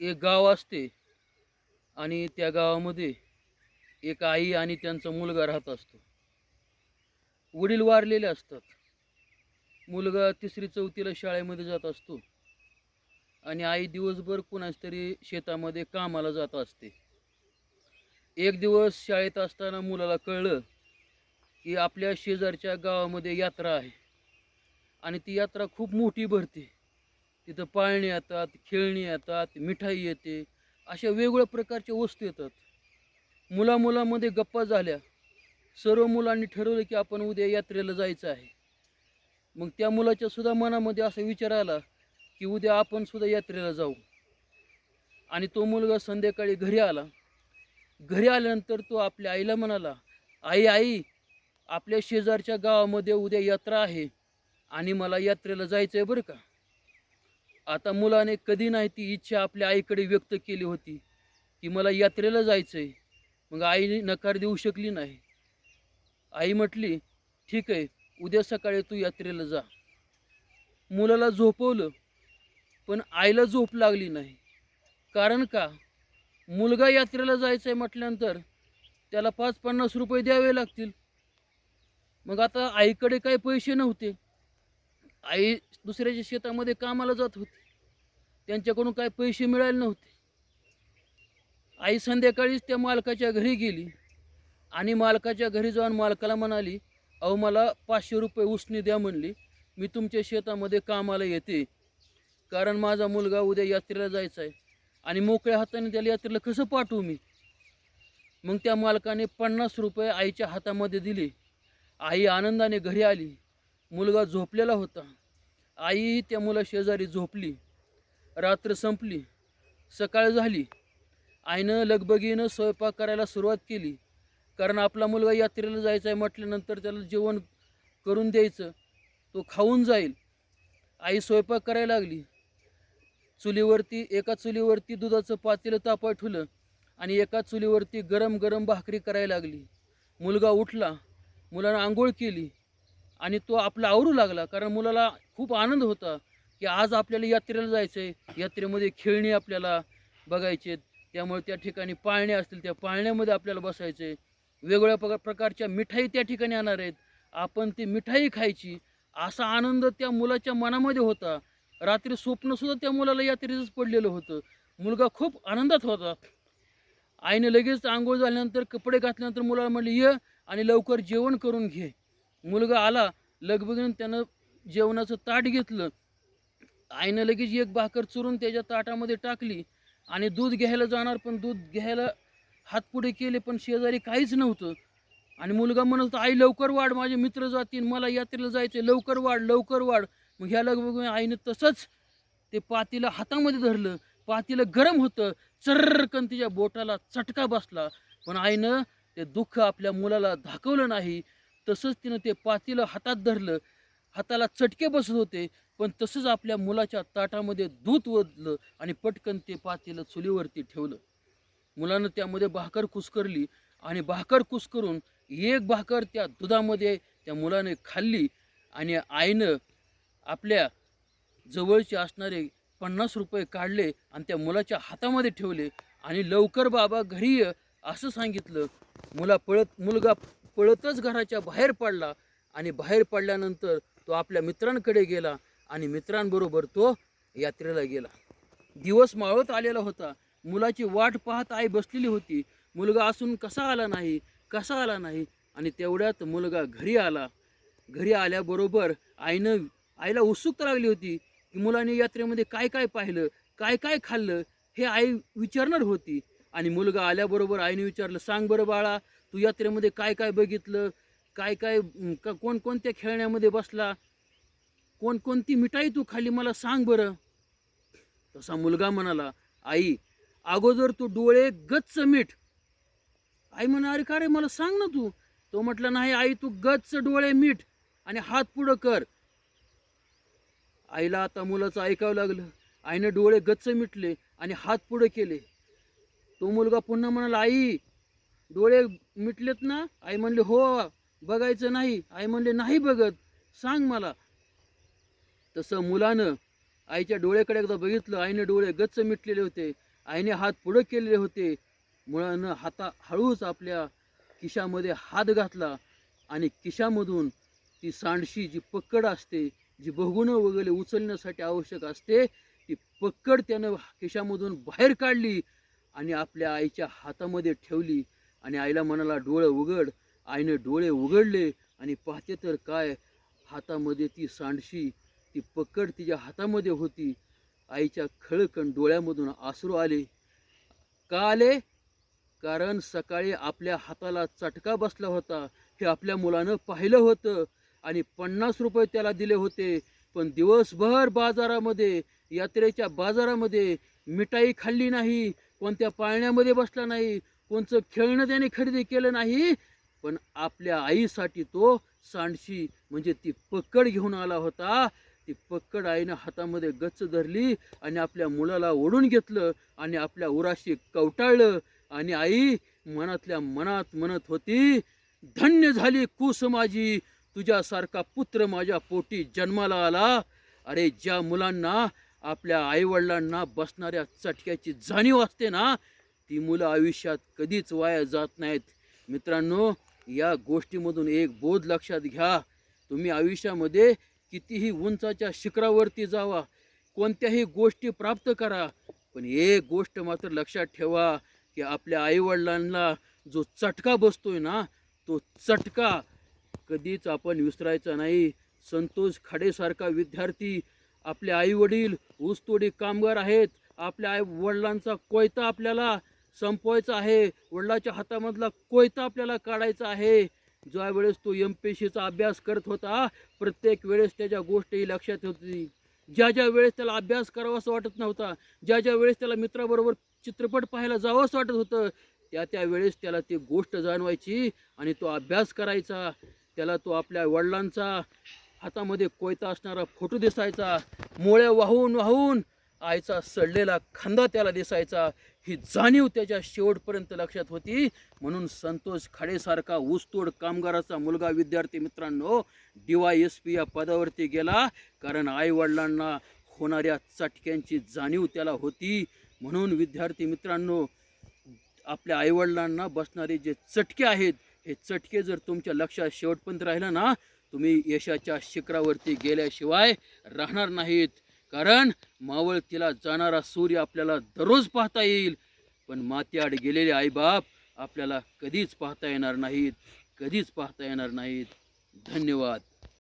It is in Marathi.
एक गाव असते आणि त्या गावामध्ये एक आई आणि त्यांचा मुलगा राहत असतो. वडील वारलेले असतात. मुलगा तिसरी चौथीला शाळेमध्ये जात असतो आणि आई दिवसभर कुणाच तरी शेतामध्ये कामाला जात असते. एक दिवस शाळेत असताना मुलाला कळलं की आपल्या शेजारच्या गावामध्ये यात्रा आहे आणि ती यात्रा खूप मोठी भरते. तिथं पाळणे येतात खेळणी येतात मिठाई येते अशा वेगवेगळ्या प्रकारच्या वस्तू येतात. मुलामुलामध्ये गप्पा झाल्या. सर्व मुलांनी ठरवलं की आपण उद्या यात्रेला जायचं आहे. मग त्या मुलाच्या सुद्धा मनामध्ये असा विचार आला की उद्या आपण सुद्धा यात्रेला जाऊ. आणि तो मुलगा संध्याकाळी घरी आला. घरी आल्यानंतर तो आपल्या आईला म्हणाला आई आई आपल्या शेजारच्या गावामध्ये उद्या यात्रा आहे आणि मला यात्रेला जायचं आहे बरं का? आता मुलाने कधी नाही ती इच्छा आपल्या आईकडे व्यक्त केली होती. की मला यात्रेला जायचं आहे मग आईने नकार देऊ शकली नाही. आई म्हटली ठीक आहे उद्या सकाळी तू यात्रेला जा. मुलाला झोपवलं पण आईला झोप लागली नाही. कारण का? मुलगा यात्रेला जायचं आहे म्हटल्यानंतर त्याला पाच पन्नास रुपये द्यावे लागतील. मग आता आईकडे काही पैसे नव्हते. आई दुसऱ्याच्या शेतामध्ये कामाला जात होती. त्यांच्याकडून काय पैसे मिळाले नव्हते. आई संध्याकाळीच त्या मालकाच्या घरी गेली. आणि मालकाच्या घरी जाऊन मालकाला म्हणाली अहो मला पाचशे रुपये उसणी द्या म्हणली. मी तुमच्या शेतामध्ये कामाला येते. कारण माझा मुलगा उद्या यात्रेला जायचा आहे. आणि मोकळ्या हाताने त्याला यात्रेला कसं पाठवू मी? मग त्या मालकाने पन्नास रुपये आईच्या हातामध्ये दिले. आई आनंदाने घरी आली. मुलगा झोपलेला होता. आईही त्या मुला शेजारी झोपली. रात्र संपली. सकाळ झाली. आईनं लगबगीनं स्वयंपाक करायला सुरुवात केली. कारण आपला मुलगा यात्रेला जायचा आहे म्हटल्यानंतर त्याला जेवण करून द्यायचं. तो खाऊन जाईल. आई स्वयंपाक करायला लागली. चुलीवरती एका चुलीवरती दुधाचं पातेलं तापा ठेवलं आणि एका चुलीवरती गरम गरम भाकरी करायला लागली. मुलगा उठला. मुलानं आंघोळ केली. आणि तो आपला आवरू लागला. कारण मुलाला खूप आनंद होता की आज आपल्याला यात्रेला जायचं आहे यात्रेमध्ये खेळणी आपल्याला बघायचे त्यामुळे त्या ठिकाणी पाळणे असतील त्या पाळण्यामध्ये आपल्याला बसायचं आहे वेगवेगळ्या प्रकार प्रकारच्या मिठाई त्या ठिकाणी आणणार आहेत. आपण ती मिठाई खायची. असा आनंद त्या मुलाच्या मनामध्ये होता. रात्री स्वप्नसुद्धा त्या मुलाला यात्रेचंच पडलेलं होतं. मुलगा खूप आनंदात होता. आईने लगेच आंघोळ झाल्यानंतर कपडे घातल्यानंतर मुलाला म्हणले ये आणि लवकर जेवण करून घे. मुलगा आला लगबगीन त्यानं जेवणाचं ताट घेतलं. आईनं लगेच एक भाकर चुरून त्याच्या ताटामध्ये टाकली आणि दूध घ्यायला जाणार पण दूध घ्यायला हात पुढे केले पण शेजारी काहीच नव्हतं. आणि मुलगा म्हणत होता आई लवकर वाढ माझे मित्र जातील मला यात्रेला जायचे लवकर वाढ लवकर वाढ. मग ह्या लगबग आईनं तसंच ते पातीला हातामध्ये धरलं. पातीला गरम होतं चर्रकन तिच्या बोटाला चटका बसला. पण आईनं ते दुःख आपल्या मुलाला दाखवलं नाही. तसंच तिनं ते पातेलं हातात धरलं. हाताला चटके बसत होते पण तसंच आपल्या मुलाच्या ताटामध्ये दूध ओतलं आणि पटकन ते पातेलं चुलीवरती ठेवलं. मुलानं त्यामध्ये भाकर कुस्करली आणि भाकर कुसकरून एक भाकर त्या दुधामध्ये त्या मुलाने खाल्ली आणि आईनं आपल्या जवळचे असणारे पन्नास रुपये काढले आणि त्या मुलाच्या हातामध्ये ठेवले आणि लवकर बाबा घरी ये असं सांगितलं. मुला पळत मुलगा पळतच घराच्या बाहेर पडला आणि बाहेर पडल्यानंतर तो आपल्या मित्रांकडे गेला आणि मित्रांबरोबर तो यात्रेला गेला. दिवस मावळत आलेला होता. मुलाची वाट पाहत आई बसलेली होती. मुलगा असून कसा आला नाही कसा आला नाही आणि तेवढ्यात मुलगा घरी आला. घरी आल्याबरोबर आईनं आईला उत्सुकता लागली होती की मुलाने यात्रेमध्ये काय काय पाहिलं काय काय खाल्लं हे आई विचारणार होती. आणि मुलगा आल्याबरोबर आईने विचारलं सांग बरं बाळा तू यात्रेमध्ये काय काय बघितलं? काय काय कोणकोणत्या खेळण्यामध्ये बसला? कोणकोणती मिठाई तू खाली मला सांग बरं. तसा मुलगा म्हणाला आई अगोदर तू डोळे गच्च मीठ. आई म्हणा अरे का रे मला सांग ना तू. तो म्हटला नाही आई तू गच्च डोळे मीठ आणि हात पुढं कर. आईला आता मुलाचं ऐकावं लागलं. आईनं डोळे गच्च मिटले आणि हात पुढे केले. तो मुलगा पुन्हा म्हणाला आई डोळे मिटलेत ना आई म्हणले हो बघायचं नाही. आई म्हणले नाही बघत. सांग मला. तसं मुलानं आईच्या डोळ्याकडे एकदा बघितलं आईने डोळे गच्च मिटलेले होते आईने हात पुढं केलेले होते. मुलानं हाता हळूच आपल्या किशामध्ये हात घातला आणि किशामधून ती सांडशी जी पक्कड असते जी बहुगुणं वगैरे उचलण्यासाठी आवश्यक असते ती पक्कड त्यानं किशामधून बाहेर काढली आणि आपल्या आईच्या हातामध्ये ठेवली. आणि आईला म्हणाला डोळे उघड. आईने डोळे उघडले आणि पाहते तर काय हातामध्ये ती सांडशी ती पकड तिच्या हातामध्ये होती. आईच्या खळकण डोळ्यामधून आसरू आले. का आले? कारण सकाळी आपल्या हाताला चटका बसला होता. हे आपल्या मुलानं पाहिलं होतं आणि पन्नास रुपये त्याला दिले होते. पण दिवसभर बाजारामध्ये यात्रेच्या बाजारामध्ये मिठाई खाल्ली नाही कोणत्या पाळण्यामध्ये बसला नाही. कोणचं खेळणं त्याने खरेदी केलं नाही पण आपल्या आईसाठी तो सांडशी म्हणजे ती पकड घेऊन आला होता. ती पक्कड आईनं हातामध्ये गच्च धरली आणि आपल्या मुलाला ओढून घेतलं आणि आपल्या उराशी कवटाळलं. आणि आई मनातल्या मनात म्हणत होती धन्य झाली कुस माझी तुझ्यासारखा पुत्र माझ्या पोटी जन्माला आला. अरे ज्या मुलांना आपल्या आईवडिलांना बसणाऱ्या चटक्याची जाणीव असते ना ती मुलं आयुष्यात कधीच वाया जात नाहीत. मित्रांनो या गोष्टीमधून एक बोध लक्षात घ्या. तुम्ही आयुष्यामध्ये कितीही उंचाच्या शिखरावरती जावा कोणत्याही गोष्टी प्राप्त करा पण एक गोष्ट मात्र लक्षात ठेवा की आपल्या आईवडिलांना जो चटका बसतोय ना तो चटका कधीच आपण विसरायचा नाही. संतोष खाडेसारखा विद्यार्थी आपले आईवडील ऊसतोडी कामगार आहेत आपल्या आई वडिलांचा कोयता आपल्याला संपवायचा आहे. वडिलाच्या हातामधला कोयता आपल्याला काढायचा आहे. ज्या वेळेस तो एम पी सीचा अभ्यास करत होता प्रत्येक वेळेस त्याच्या गोष्टी लक्षात होती. ज्या ज्या वेळेस त्याला अभ्यास करावा असं वाटत नव्हता ज्या ज्या वेळेस त्याला मित्राबरोबर चित्रपट पाहायला जावं असं वाटत होतं त्या त्या वेळेस त्याला ती गोष्ट जाणवायची आणि तो अभ्यास करायचा. त्याला तो आपल्या वडिलांचा हातामध्ये कोयता असणारा फोटो दिसायचा. मोळ्या वाहून वाहून आईचा सडलेला खांदा त्याला दिसायचा. ही जाणीव त्याच्या शेवटपर्यंत लक्षात होती. म्हणून संतोष खाडेसारखा ऊसतोड कामगाराचा मुलगा विद्यार्थी मित्रांनो डी वाय एस पी या पदावरती गेला. कारण आईवडिलांना होणाऱ्या चटक्यांची जाणीव त्याला होती. म्हणून विद्यार्थी मित्रांनो आपल्या आईवडिलांना बसणारे जे चटके आहेत हे चटके जर तुमच्या लक्षात शेवटपर्यंत राहिलं ना तुम्ही यशाच्या शिखरावरती गेल्याशिवाय राहणार नाहीत. कारण मावळतीला जाणारा सूर्य आपल्याला दररोज पाहता येईल. पण मातीआड गेलेले आईबाप आपल्याला कधीच पाहता येणार नाहीत कधीच पाहता येणार नाहीत. धन्यवाद.